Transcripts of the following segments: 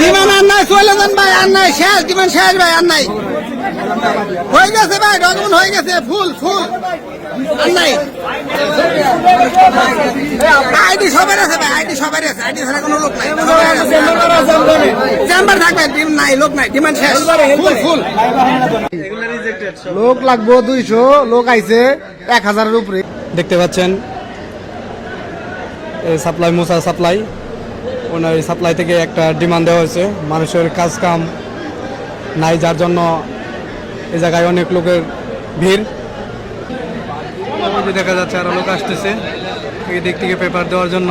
বিমান আর নাই চলে যান ভাই আর নাই শেষ বিমান শেষ ভাই আর নাই। হয়ে গেছে ভাই ডকুমেন্ট হয়ে গেছে ফুল ফুল। আর নাই। আইডি সবার আছে ভাই আইডি সবার আছে আইডি ছাড়া কোনো লোক নাই। চেম্বার থাকবে ডিম নাই লোক নাই ডিমান্ড শেষ। ফুল ফুল। লোক লাগবো দুইশো লোক আইছে এক হাজারের উপরে। দেখতে পাচ্ছেন এই সাপ্লাই মুসা সাপ্লাই। ওনার সাপ্লাই থেকে একটা ডিমান্ড দেওয়া হয়েছে। মানুষের কাজ কাম নাই, যার জন্য এই জায়গায় অনেক লোকের ভিড়। দেখা যাচ্ছে আরও লোক আসতেছে। এই দিক থেকে পেপার দেওয়ার জন্য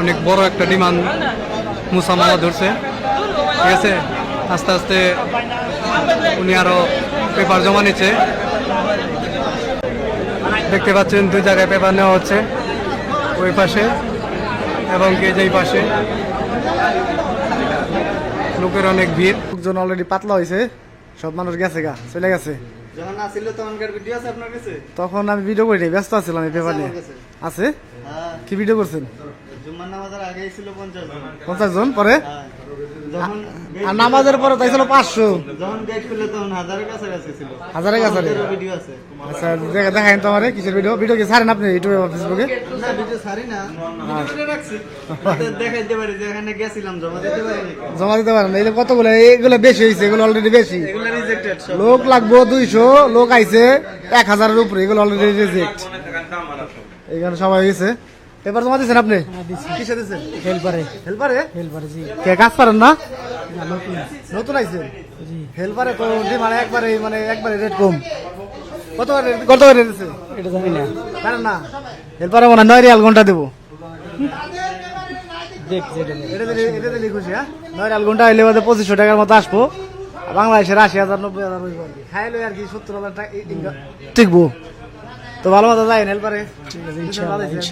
অনেক বড় একটা ডিমান্ড মুসা মামা ধরছে। ঠিক আছে? আস্তে আস্তে উনি আরও পেপার জমা নিচ্ছে। দেখতে পাচ্ছেন দুই জায়গায় পেপার নেওয়া হচ্ছে। ওই পাশে এবং গেজ এই পাশে লোকের অনেক ভিড়। লোকজন অলরেডি পাতলা হয়েছে সব মানুষ গেছে গা, চলে গেছে। যখন আসিল তখনকার ভিডিও আছে আপনার কাছে? তখন আমি ভিডিও করি ব্যস্ত আছিলাম এই নিয়ে। আছে? হ্যাঁ। কি ভিডিও করছেন? জুম্মার নামাজের আগেই ছিল পঞ্চাশ জন। পঞ্চাশ জন পরে? হ্যাঁ। যখন আর নামাজের পরে তাই ছিল পাঁচশো। যখন গেট খুলে তখন হাজারের কাছাকাছি ছিল। হাজারের কাছাকাছি? ভিডিও আছে। আচ্ছা দেখা দেখাইন তো আমারে কিসের ভিডিও ভিডিও কি ছাড়েন আপনি ইউটিউবে ফেসবুকে না ভিডিও ছাড়ি না। ভিডিও রাখছি। যাতে দেখাইতে পারি যে এখানে গেছিলাম জমা দিতে পারিনি জমা দিতে পারেন এই কতগুলো? এইগুলো বেশি হয়েছে এগুলো অলরেডি বেশি। এগুলো লোক লাগবো দুইশো লোক আইছে এক হাজারের উপরে এগুলো অলরেডি রিজেক্ট এইখানে সবাই হয়েছে পেপার জমা দিচ্ছেন আপনি? কিসে হেল্পারে। হেল্পারে? হেল্পারে জি। কে কাজ পারেন না? নতুন। আইছেন? হেল্পারে তো মানে একবারে মানে একবারে রেট কম। কত কত করে দিচ্ছে এটা জানি না। জানেন না? হেল্পারে মানে নয় রিয়াল ঘণ্টা দেবো। এটা। এটা দিলে খুশি হ্যাঁ? নয় রিয়াল ঘণ্টা হইলে বাদে পঁচিশশো টাকার মতো আসব। বাংলাদেশের আশি হাজার নব্বই হাজার হইব আর কি। খাইলে আর কি সত্তর হাজার টাকা টিকবো তো ভালো মতো যায় হেল্পারে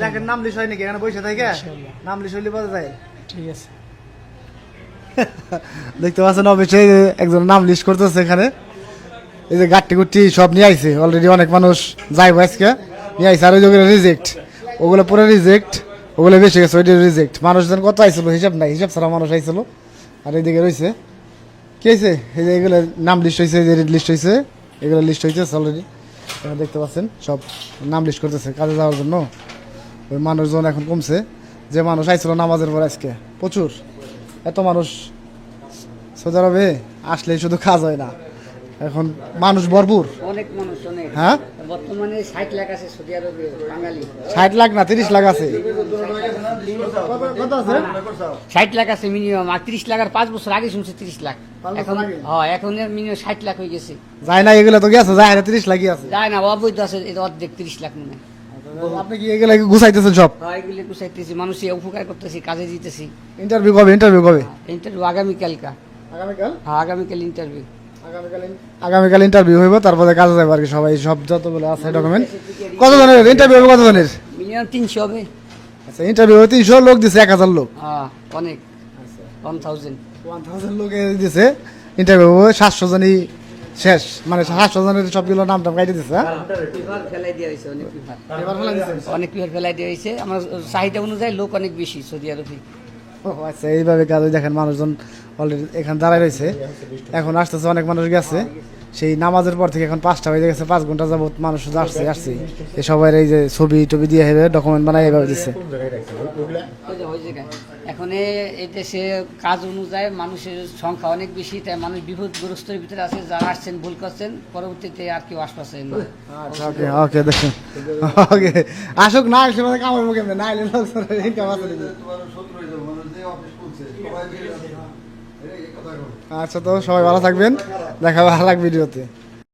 দেখেন নাম লিস হয় নাকি এখানে বসে থাকে? নাম লিস হইলে পাওয়া যায়। ঠিক আছে। দেখতে পাচ্ছেন অফিসে একজন নাম লিস্ট করতেছে এখানে। এই যে গাট্টি গুট্টি সব নিয়ে আইছে অলরেডি অনেক মানুষ যাইব আজকে। নিয়ে আইছে আর ওই যেগুলো রিজেক্ট ওগুলো পুরো রিজেক্ট ওগুলো বেশি গেছে ওইটা রিজেক্ট মানুষজন কত আইছিল হিসাব নাই হিসাব ছাড়া মানুষ আইছিল। আর এইদিকে রয়েছে কি হয়েছে এই যে এগুলো নাম লিস্ট হয়েছে যে লিস্ট হয়েছে এগুলো লিস্ট হয়েছে অলরেডি দেখতে পাচ্ছেন, সব নাম লিস্ট করতেছে, কাজে যাওয়ার জন্য। ওই মানুষজন এখন কমছে। যে মানুষ আইছিল নামাজের পর আজকে, প্রচুর। এত মানুষ, সৌদি আরবে আসলে শুধু কাজ হয় না। এখন মানুষ ভরপুর। অনেক মানুষ অনেক। হ্যাঁ? বর্তমানে ষাট লাখ আছে সৌদি আরবে বাঙালি। ষাট লাখ না তিরিশ লাখ আছে। ষাট লাখ আছে মিনিমাম আর ত্রিশ লাখ আর পাঁচ বছর আগে শুনছে ত্রিশ লাখ। এখন হ্যাঁ এখন মিনিমাম ষাট লাখ হয়ে গেছে। যায় না এগুলো তো গেছে যায় না তিরিশ লাখই আছে। যায় না অবৈধ আছে এটা অর্ধেক ত্রিশ লাখ মনে হয়। আপনি কি এগুলো গুছাইতেছেন সব? হ্যাঁ এগুলো কুচাইতেছি মানুষের উপকার করতেছি কাজে দিতেছি। ইন্টারভিউ কবে ইন্টারভিউ কবে? ইন্টারভিউ আগামীকালকা। আগামীকাল? হ্যাঁ আগামীকাল ইন্টারভিউ আগামীকাল ইন্টারভিউ হইব তারপরে কাজে যাবে আর কি সবাই সব যতগুলো আছে ডকুমেন্ট কত জনের ইন্টারভিউ হবে কত জনের মিনিমাম তিনশো হবে। আচ্ছা ইন্টারভিউ তিনশো লোক দিছে এক হাজার লোক। হ্যাঁ অনেক। ওয়ান থাউজেন্ড ওয়ান থাউজেন্ড লোকে দিছে ইন্টারভিউ সাতশো জনই শেষ। মানে সাতশো জনের সবগুলো নাম টাম কাইটে দিছে অনেক পেপার ফেলাই দেওয়া হয়েছে। আমার চাহিদা অনুযায়ী লোক অনেক বেশি সৌদি আরবে। ও আচ্ছা এইভাবে কাজ দেখেন মানুষজন অলরেডি এখানে দাঁড়ায় রয়েছে। এখন আসতেছে অনেক মানুষ গেছে। সেই নামাজের পর থেকে এখন পাঁচটা হয়ে গেছে পাঁচ ঘণ্টা যাবত মানুষ আসছে আসছে। এই সবাই এই যে ছবি টবি দিয়ে হেবে ডকুমেন্ট বানাই এভাবে দিচ্ছে এখন এ- এই দেশে কাজ অনুযায়ী মানুষের সংখ্যা অনেক বেশি তাই মানুষ বিপদগ্রস্তের ভিতরে আছে যারা আসছেন ভুল করছেন পরবর্তীতে আর কেউ আসপাচ্ছেন না। ওকে ওকে দেখুন। ওকে আসুক না আসলে মানে কামাইবো কেমনে না এলে লোক ইনকাম আছে? আচ্ছা তো সবাই ভালো থাকবেন। দেখা হবে আলাক ভিডিওতে।